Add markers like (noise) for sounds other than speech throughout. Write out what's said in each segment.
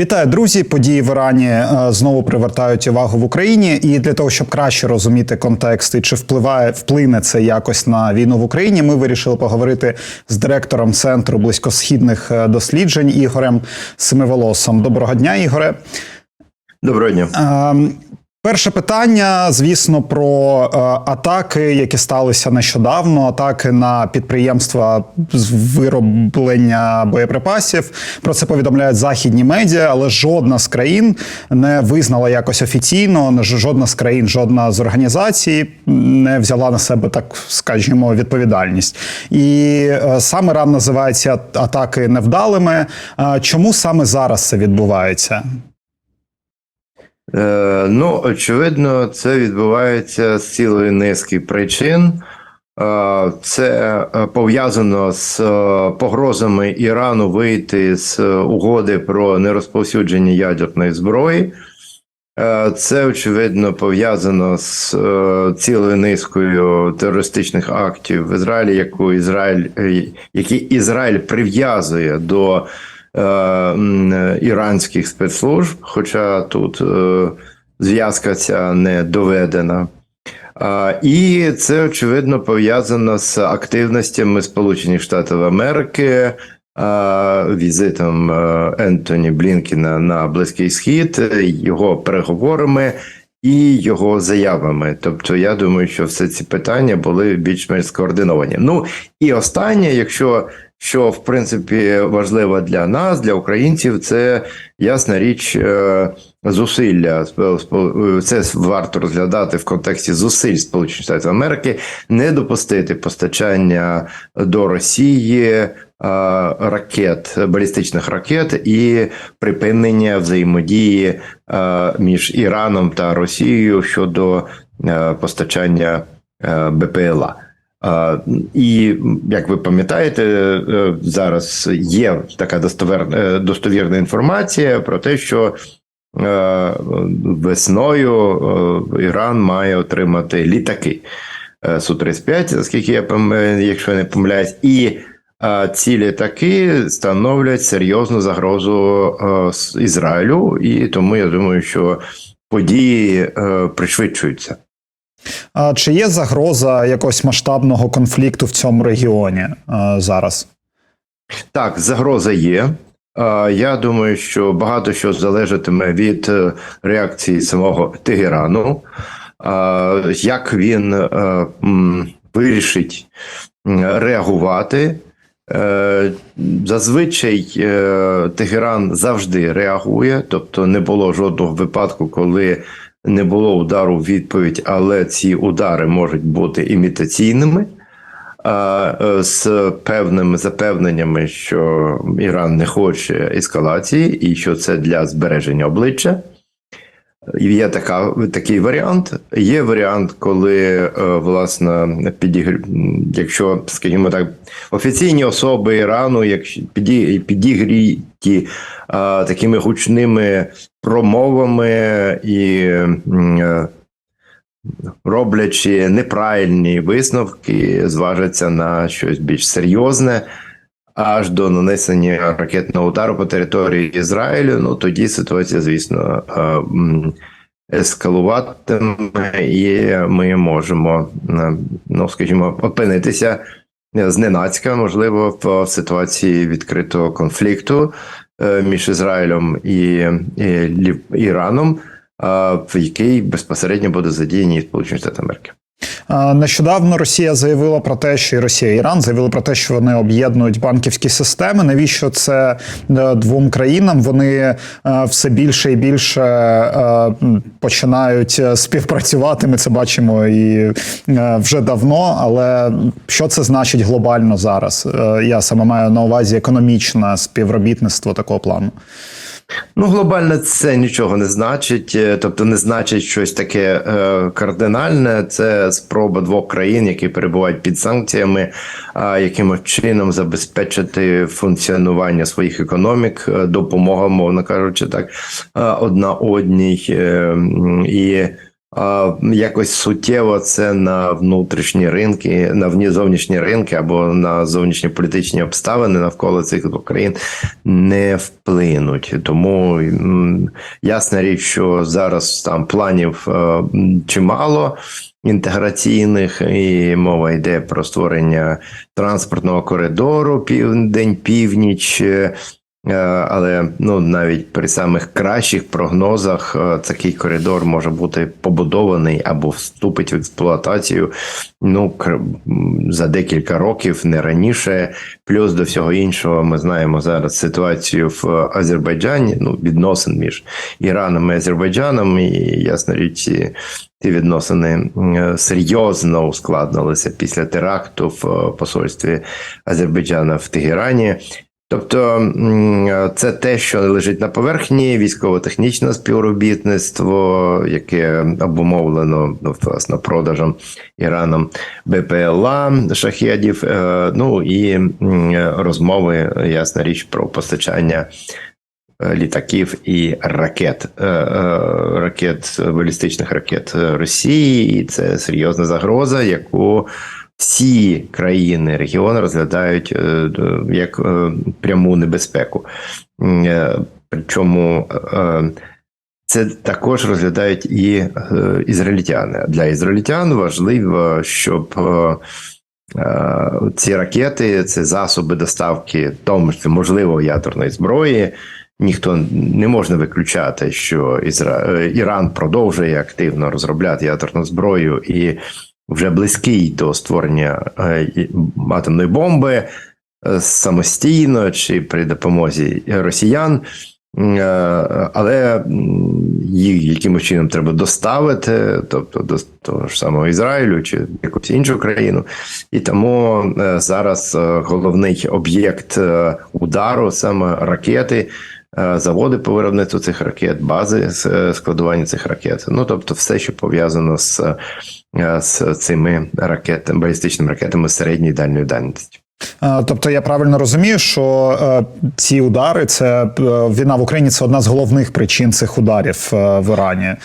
Вітаю, друзі! Події в Ірані е, знову привертають увагу в Україні. І для того, щоб краще розуміти контекст і чи впливає вплине це якось на війну в Україні, ми вирішили поговорити з директором центру близькосхідних е, досліджень Ігорем Семиволосом. Доброго дня, Ігоре. Доброго дня. Перше питання, звісно, про е, атаки, які сталися нещодавно. Атаки на підприємства з вироблення боєприпасів. Про це повідомляють західні медіа, але жодна з країн не визнала якось офіційно. Жодна з країн, жодна з організацій не взяла на себе так, скажімо, відповідальність. І е, саме Ран називається атаки невдалими. Е, Чому саме зараз це відбувається? Е, ну, очевидно, це відбувається з цілої низки причин. Е, Це е, пов'язано з погрозами Ірану вийти з угоди про нерозповсюдження ядерної зброї. Це очевидно пов'язано з цілою низкою терористичних актів в Ізраїлі, яку Ізраїль, які Ізраїль прив'язує до іранських спецслужб, хоча тут е, зв'язка ця не доведена. І це очевидно пов'язано з активностями Сполучених Штатів Америки, візитом е, Ентоні Блінкіна на Близький Схід, е, його переговорами і його заявами. Тобто, я думаю, що все ці питання були більш-менш скоординовані. Ну і останнє, якщо що в принципі важливо для нас, для українців, це ясна річ. е, Зусилля це варто розглядати в контексті зусиль Сполучених Штатів Америки не допустити постачання до Росії ракет, балістичних ракет і припинення взаємодії між Іраном та Росією щодо постачання БПЛА. І як ви пам'ятаєте, е, зараз є така достовер- е, достовірна інформація про те, що е, весною Іран має отримати літаки е, Су-35, оскільки я якщо не помиляюсь, і ці літаки становлять серйозну загрозу Ізраїлю, і тому я думаю, що події пришвидшуються. А чи є загроза якогось масштабного конфлікту в цьому регіоні е, зараз? Так, загроза є. Е, Я думаю, що багато що залежатиме від е, реакції самого Тегерану, як він вирішить реагувати. Зазвичай Тегеран завжди реагує, тобто не було жодного випадку, коли не було удару в відповідь, але ці удари можуть бути імітаційними е, з певними запевненнями, що Іран не хоче ескалації і що це для збереження обличчя. Є така, такий варіант. Є варіант, коли е, власне підігр... якщо, скажімо так, офіційні особи Ірану, якщо піді... підігріті а, такими гучними промовами і е, роблячи неправильні висновки, зважаться на щось більш серйозне. Аж до нанесення ракетного удару по території Ізраїлю, ну тоді ситуація, звісно, е, ескалуватиме, і ми можемо, е, ну скажімо, опинитися зненацька, можливо, в ситуації відкритого конфлікту е, між Ізраїлем і, і Іраном, в який безпосередньо буде задіяні Сполучені Штати Америки. Нещодавно Росія заявила про те, що і Росія і Іран заявили про те, що вони об'єднують банківські системи. Навіщо це е, двом країнам? Вони е, все більше і більше е, починають співпрацювати. Ми це бачимо і вже давно. Але що це значить глобально зараз? Я саме маю на увазі економічне співробітництво такого плану. Ну, глобально це нічого не значить, е, тобто не значить щось таке е, кардинальне. Це спроба двох країн, які перебувають під санкціями, а якимось чином забезпечити функціонування своїх економік, е, допомога, мовно кажучи, так е, одна одній. Е, і якось суттєво це на внутрішні ринки, на вні- зовнішні ринки або на зовнішні політичні обставини навколо цих двох країн не вплинуть. Тому ясна річ, що зараз там планів е, чимало інтеграційних, і мова йде про створення транспортного коридору південь-північ. Е, Але ну навіть при самих кращих прогнозах е, такий коридор може бути побудований або вступить в експлуатацію ну за декілька років, не раніше. Плюс до всього іншого, ми знаємо зараз ситуацію в Азербайджані. Ну відносин між Іраном і Азербайджаном, і ясна річ, ці відносини е, серйозно ускладнилися після теракту в посольстві Азербайджана в Тегерані. Тобто це те, що лежить на поверхні, військово-технічне співробітництво, яке обумовлено ну, власне продажем Іраном БПЛА шахедів, е, ну і розмови, ясна річ, про постачання е, літаків і ракет, е, е, ракет, балістичних ракет Росії, і це серйозна загроза, яку всі країни регіону розглядають е, як е, пряму небезпеку. Е, Причому це також розглядають і ізраїльтяни. Для ізраїльтян важливо, щоб ці ракети, це засоби доставки, тому числі можливо ядерної зброї. Ніхто не можна виключати, що Ізра... Іран продовжує активно розробляти ядерну зброю і вже близький до створення е, атомної бомби е, самостійно чи при допомозі росіян. Е, Але їх якимось чином треба доставити, тобто до того ж самого Ізраїлю чи якусь іншу країну. І тому зараз головний об'єкт удару саме ракети, заводи по виробництву цих ракет, бази е, складування цих ракет. Ну тобто, все, що пов'язано з, е, з цими ракетами, балістичними ракетами середньої дальньої дальності. Е, Тобто я правильно розумію, що е, ці удари це е, війна в Україні це одна з головних причин цих ударів е, в Ірані. Е,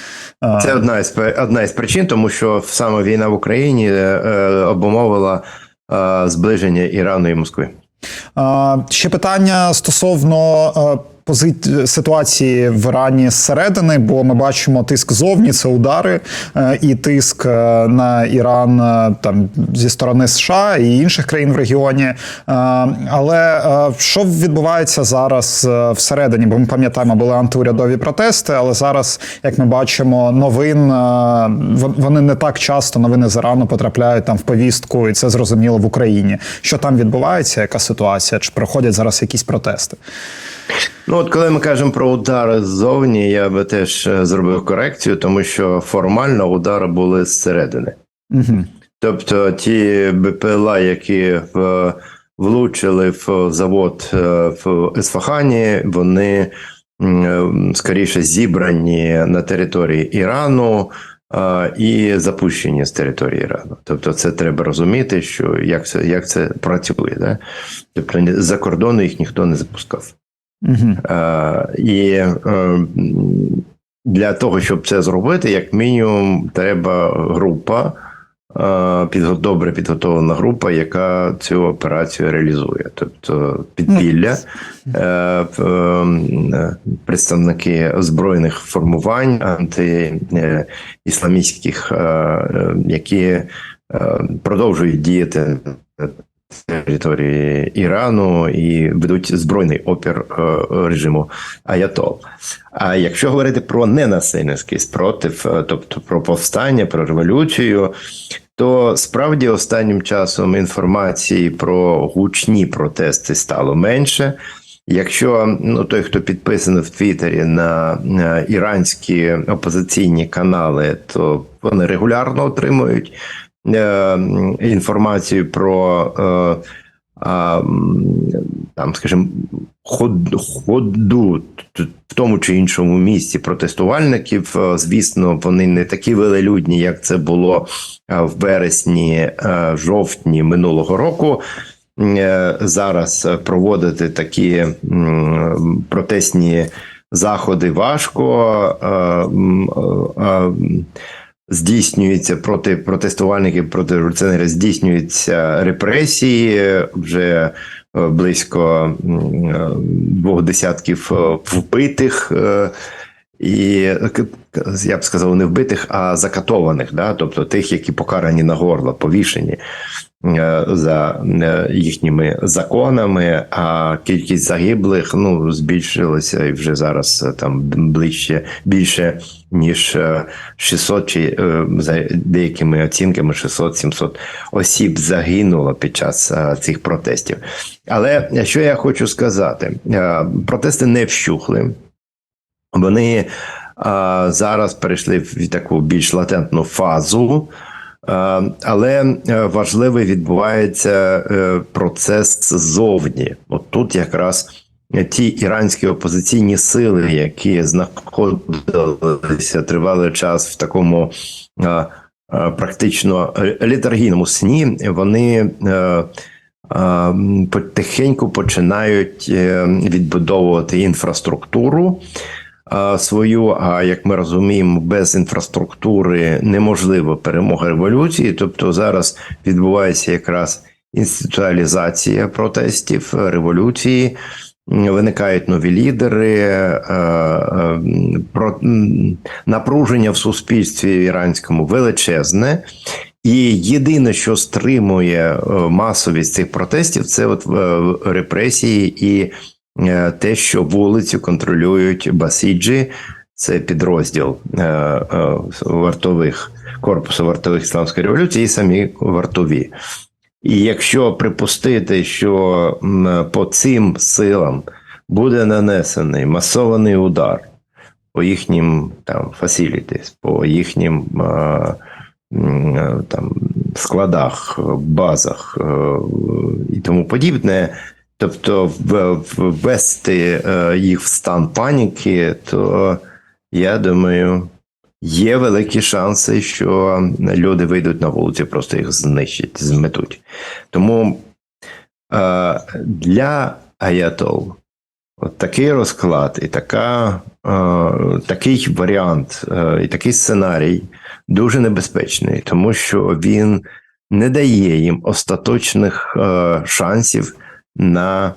Це одна із одна із причин, тому що саме війна в Україні е, е, обумовила е, зближення Ірану і Москви. Е, Ще питання стосовно е. Ситуації в Ірані зсередини, бо ми бачимо тиск зовні, це удари, е, і тиск е, на Іран е, там зі сторони США і інших країн в регіоні. Але що відбувається зараз всередині? Бо ми пам'ятаємо, були антиурядові протести, але зараз, як ми бачимо, новин вони не так часто новини з Ірану потрапляють там в повістку, і це зрозуміло в Україні. Що там відбувається? Яка ситуація? Чи проходять зараз якісь протести? Ну, от коли ми кажемо про удари ззовні, я би теж е, зробив корекцію, тому що формально удари були зсередини. Угу. Тобто ті БПЛА, які в, влучили в завод е, в Есфахані, вони е, скоріше зібрані на території Ірану. е, І запущені з території Ірану.Тобто, це треба розуміти, що як це як це працює. Да? Тобто за кордону їх ніхто не запускав. Угу. Е, і е, для того, щоб це зробити, як мінімум, треба група, е, добре підготовлена група, яка цю операцію реалізує. Тобто підпілля, ем, представники збройних формувань антиісламістських, які продовжують діяти території Ірану і ведуть збройний опір е, режиму Аятол. А якщо говорити про ненасильницький спротив, е, тобто про повстання, про революцію, то справді останнім часом інформації про гучні протести стало менше. Якщо ну той, хто підписаний в Твіттері на, на іранські опозиційні канали, то вони регулярно отримують е, інформацію про е, там, скажімо, ходу в тому чи іншому місці протестувальників. Е, Звісно, вони не такі велелюдні, як це було в вересні, жовтні минулого року. Зараз проводити такі протестні заходи важко. Е, е, е, здійснюється проти протестувальників, проти революціонерів, здійснюються репресії вже е, близько е, двох десятків е, вбитих. е, І я б сказав, не вбитих, а закатованих, да? тобто тих, які покарані на горло, повішені е, за е, їхніми законами, а кількість загиблих ну, збільшилася і вже зараз е, там ближче більше ніж е, 600 чи е, за деякими оцінками 600-700 осіб загинуло під час е, цих протестів. Але що я хочу сказати, Е, протести не вщухли. Вони зараз перейшли в таку більш латентну фазу, але е, важливий відбувається е, процес ззовні. От тут якраз ті іранські опозиційні сили, які знаходилися тривалий час в такому практично літаргійному сні, вони. е, потихеньку починають е, відбудовувати інфраструктуру свою. А як ми розуміємо, без інфраструктури неможлива перемога революції. Тобто зараз відбувається якраз інституалізація протестів революції. Виникають нові лідери, е, е, напруження в суспільстві іранському величезне. І єдине, що стримує е, масовість цих протестів, це от е, репресії і е, те, що вулицю контролюють басіджі, це підрозділ е, е, вартових корпусу вартових ісламської революції, і самі вартові. І якщо припустити, що по цим силам буде нанесений масований удар по їхнім там фасілітис, по їхнім е, е, там складах, базах е, і тому подібне. Тобто ввести е, їх в стан паніки, то я думаю, є великі шанси, що люди вийдуть на вулицю, просто їх знищать, зметуть. Тому е, для Аятол такий розклад і така, е, такий варіант, і такий сценарій дуже небезпечний, тому що він не дає їм остаточних шансів на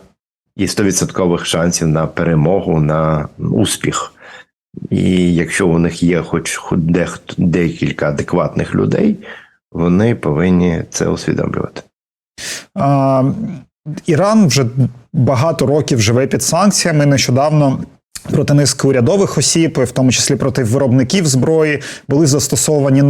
і 100% шансів на перемогу, на успіх. І якщо у них є хоч, дехто декілька адекватних людей, вони повинні це усвідомлювати. А, Іран вже багато років живе під санкціями. Нещодавно проти низки урядових осіб, в тому числі проти виробників зброї, були застосовані е,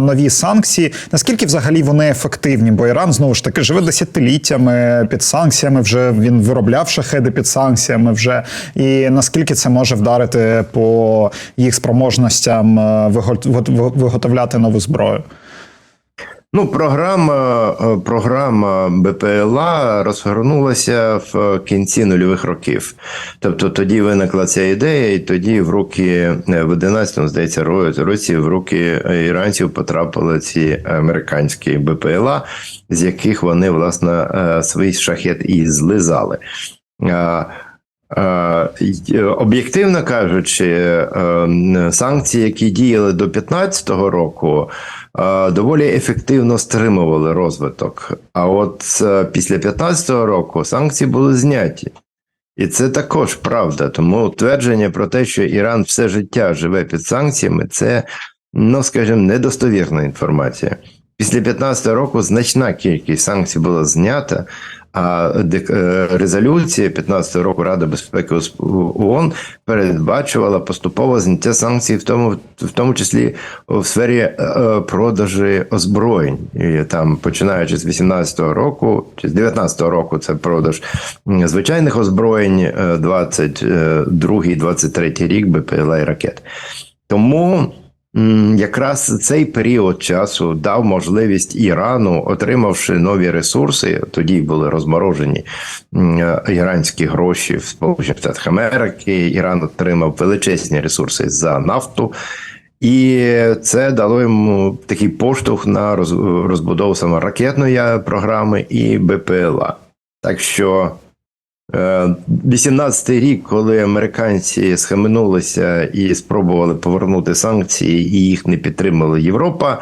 нові санкції. Наскільки взагалі вони ефективні? Бо Іран знову ж таки живе десятиліттями під санкціями. Вже він виробляв шахеди під санкціями. Вже і наскільки це може вдарити по їх спроможностям е, виготовляти нову зброю? Ну, програма, е, програма БПЛА розгорнулася в кінці нульових років. Тобто тоді виникла ця ідея, і тоді в руки е, в 11-му, здається, році в руки іранців потрапили ці американські БПЛА, з яких вони, власне, е, свій шахет і злизали. Е, й- Об'єктивно кажучи, е, санкції, які діяли до 2015 року, е, доволі ефективно стримували розвиток. А от е, після 2015 року санкції були зняті. І це також правда. Тому твердження про те, що Іран все життя живе під санкціями, це, ну скажімо, недостовірна інформація. Після 2015 року значна кількість санкцій була знята, а е, резолюція 15 року Ради безпеки ООН передбачувала поступове зняття санкцій, в тому, в тому числі в сфері е, е, продажі озброєнь. І там, починаючи з 18-го року, чи з 19-го року, це продаж звичайних озброєнь, е, 22-23 рік БПЛА і ракет. Тому якраз цей період часу дав можливість Ірану, отримавши нові ресурси, тоді були розморожені е, іранські гроші в Сполучених Штатах Америки. Іран отримав величезні ресурси за нафту. І це дало йому такий поштовх на роз- розбудову саме ракетної програми і БПЛА. Так що 18-й рік, коли американці схаменулися і спробували повернути санкції, і їх не підтримала Європа.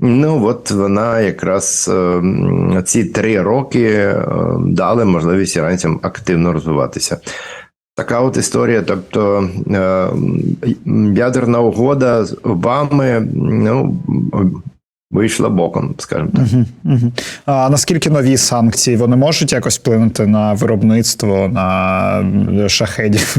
Ну от вона якраз е, ці три роки е, дали можливість іранцям активно розвиватися. Така от історія. Тобто е, ядерна угода з Обами ну, вийшла боком, скажімо так. Угу, угу. А наскільки нові санкції вони можуть якось вплинути на виробництво, на шахедів?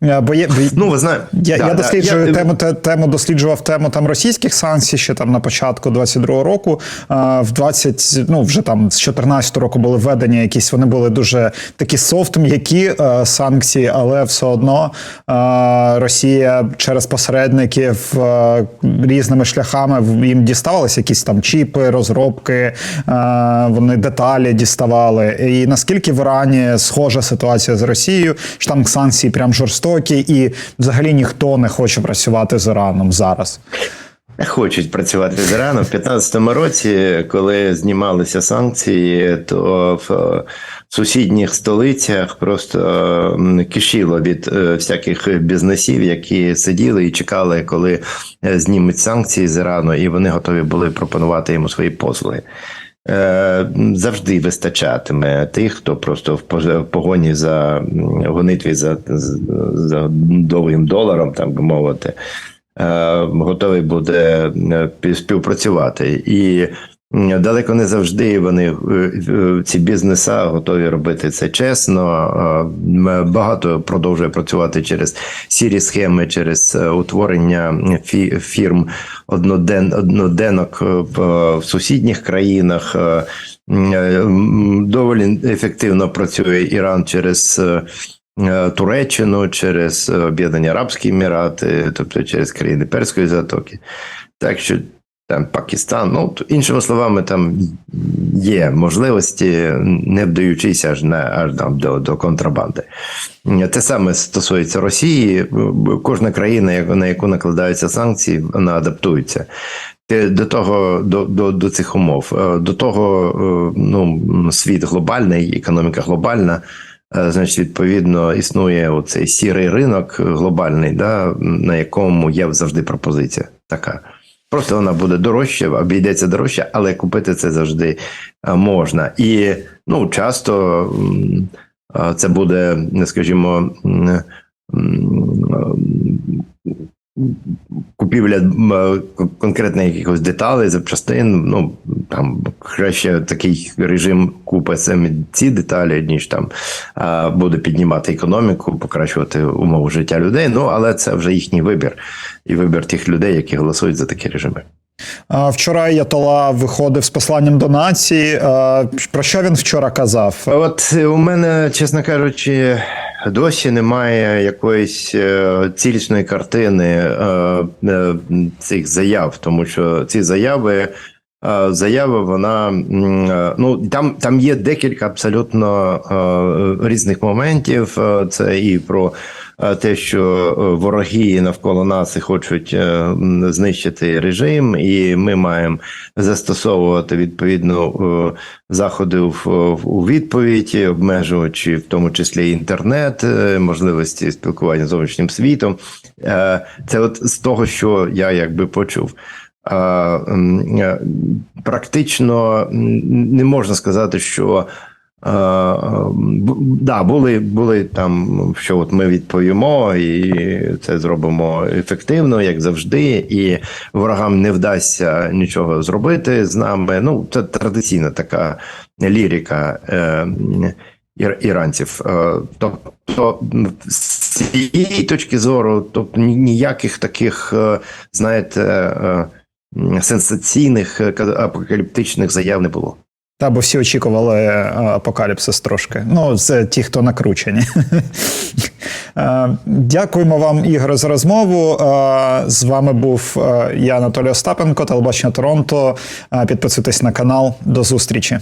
(laughs) Бо є, Ну, ви знаєте, я, да, я да, досліджую я- тему, те- тему, досліджував тему там російських санкцій ще там на початку 22-го року. А, в 20, ну вже там з 14-го року були введені якісь, вони були дуже такі софт, м'які е, санкції, але все одно е, Росія через посередників е, різними шляхами їм діставалися якісь там чіпи, розробки, е, вони деталі діставали. І наскільки в Ірані схожа ситуація з Росією, що там санкції прям жорстокі, і взагалі ніхто не хоче працювати з Іраном зараз. Хочуть працювати з Іраном. В 2015 році, коли знімалися санкції, то в е, сусідніх столицях просто кишіло від е, всяких бізнесів, які сиділи і чекали, коли е, знімуть санкції з Ірану, і вони готові були пропонувати йому свої послуги. Завжди вистачатиме тих, хто просто в погоні за гонитві за, за довгим доларом, так би мовити, готовий буде е, співпрацювати. І далеко не завжди вони е, е, ці бізнеса готові робити це чесно. Е, Багато продовжує працювати через сірі схеми, через е, утворення фі- фірм одноден, одноденок е, в, е, сусідніх країнах. Е, е, Доволі ефективно працює Іран через. Е, Туреччину через е, Об'єднані Арабські Емірати, тобто через країни Перської затоки. Так що там Пакистан, ну іншими словами, там є можливості, не вдаючись аж на аж там до, до контрабанди. Те саме стосується Росії. Кожна країна, на яку накладаються санкції, вона адаптується. До того до, до, до цих умов. Е, До того ну, світ глобальний, економіка глобальна. Е, Значить, відповідно, існує оцей сірий ринок глобальний, да, на якому є завжди пропозиція така. Просто вона буде дорожче, обійдеться дорожче, але купити це завжди е, можна. І ну, часто е, це буде, скажімо, купівля е, якихось деталей, запчастин. Ну там краще такий режим купить саме ці деталі, ніж там буде піднімати економіку, покращувати умови життя людей. Ну але це вже їхній вибір і вибір тих людей, які голосують за такі режими. Вчора Аятола виходив з посланням до нації. Про що він вчора казав? От е, у мене, чесно кажучи, досі немає якоїсь е, цілісної картини е, е, цих заяв, тому що ці заяви. Е, Заява, вона е, ну там, там є декілька абсолютно е, різних моментів. Це і про те, що вороги навколо нас і хочуть знищити режим, і ми маємо застосовувати відповідно заходи у відповідь, обмежуючи в тому числі інтернет, можливості спілкування з зовнішнім світом. Це от з того, що я якби почув. М, е, Практично не можна сказати, що е, е, да, були, були там, що от ми відповімо, і це зробимо ефективно, як завжди, і ворогам не вдасться нічого зробити з нами. Ну, це традиційна така лірика е, іранців. Е, Тобто, з цієї точки зору, тобто ніяких таких, е, знаєте, е, сенсаційних е, апокаліптичних заяв не було. Та бо всі очікували е, апокаліпсис трошки. Ну, це ті, хто накручені. (laughs) Е, Дякуємо вам, Ігор, за розмову. З вами був я, Анатолій Остапенко, телебачення Торонто. Підписуйтесь на канал. До зустрічі.